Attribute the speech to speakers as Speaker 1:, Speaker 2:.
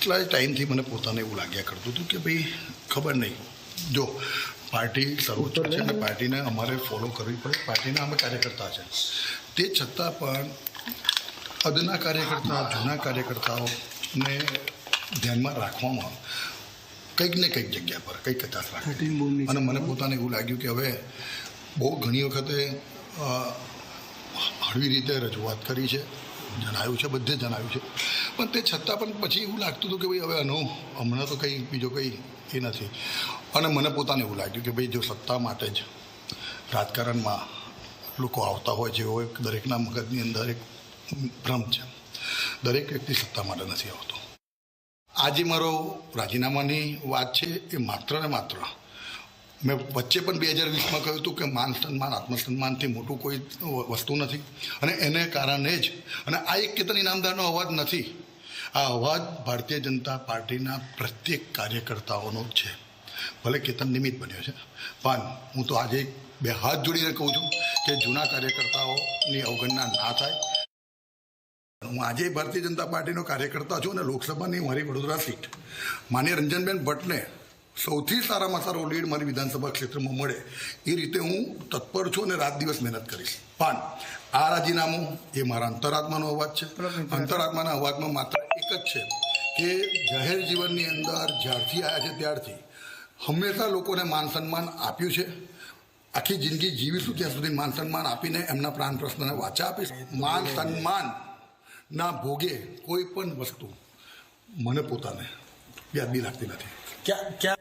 Speaker 1: કેટલાય ટાઈમથી મને પોતાને એવું લાગ્યા કરતું હતું કે ભાઈ ખબર નહીં. જો પાર્ટી સર્વોચ્ચ છે અને પાર્ટીને અમારે ફોલો કરવી પડે. પાર્ટીના અમે કાર્યકર્તા છે. તે છતાં પણ અદના કાર્યકર્તા જૂના કાર્યકર્તાઓને ધ્યાનમાં રાખવામાં કંઈક ને કંઈક જગ્યા પર કંઈક કચાશ રાખે. અને મને પોતાને એવું લાગ્યું કે હવે બહુ ઘણી વખતે હળવી રીતે રજૂઆત કરી છે. જણાવ્યું છે, બધે જણાવ્યું છે. પણ તે છતાં પણ પછી એવું લાગતું હતું કે ભાઈ હવે આનો હમણાં તો કંઈ બીજો કંઈ એ નથી. અને મને પોતાને એવું લાગ્યું કે ભાઈ જો સત્તા માટે જ રાજકારણમાં લોકો આવતા હોય છે એવો એક દરેકના મગજની અંદર એક ભ્રમ છે. દરેક વ્યક્તિ સત્તા માટે નથી આવતો. આજે મારો રાજીનામાની વાત છે એ માત્ર ને માત્ર મેં વચ્ચે પણ બે હજાર વીસમાં કહ્યું હતું કે માન સન્માન, આત્મસન્માનથી મોટું કોઈ વસ્તુ નથી. અને એને કારણે જ, અને આ એક કેતન ઇનામદારનો અવાજ નથી. આ અવાજ ભારતીય જનતા પાર્ટીના પ્રત્યેક કાર્યકર્તાઓનો જ છે. ભલે કેતન નિમિત્ત બન્યો છે. પણ હું તો આજે બે હાથ જોડીને કહું છું કે જૂના કાર્યકર્તાઓની અવગણના ના થાય. હું આજે ભારતીય જનતા પાર્ટીનો કાર્યકર્તા છું અને લોકસભાની મારી વડોદરા સીટ. માન્ય રંજનબેન ભટ્ટને સૌથી સારામાં સારો લીડ મારી વિધાનસભા ક્ષેત્રમાં મળે એ રીતે હું તત્પર છું અને રાત દિવસ મહેનત કરીશ. પણ આ રાજીનામું એ મારા અંતરાત્માનો અવાજ છે. અંતરાત્માના અવાજમાં માત્ર એક જ છે કે જાહેર જીવનની અંદર જ્યારથી આવ્યા છે ત્યારથી હંમેશા લોકોને માન સન્માન આપ્યું છે. આખી જિંદગી જીવીશું ત્યાં સુધી માન સન્માન આપીને એમના પ્રાણ પ્રશ્નને વાચા આપીશ. માન સન્માન ના ભોગે કોઈ પણ વસ્તુ મને પોતાને વ્યાજબી લાગતી નથી.
Speaker 2: ક્યાં ક્યાં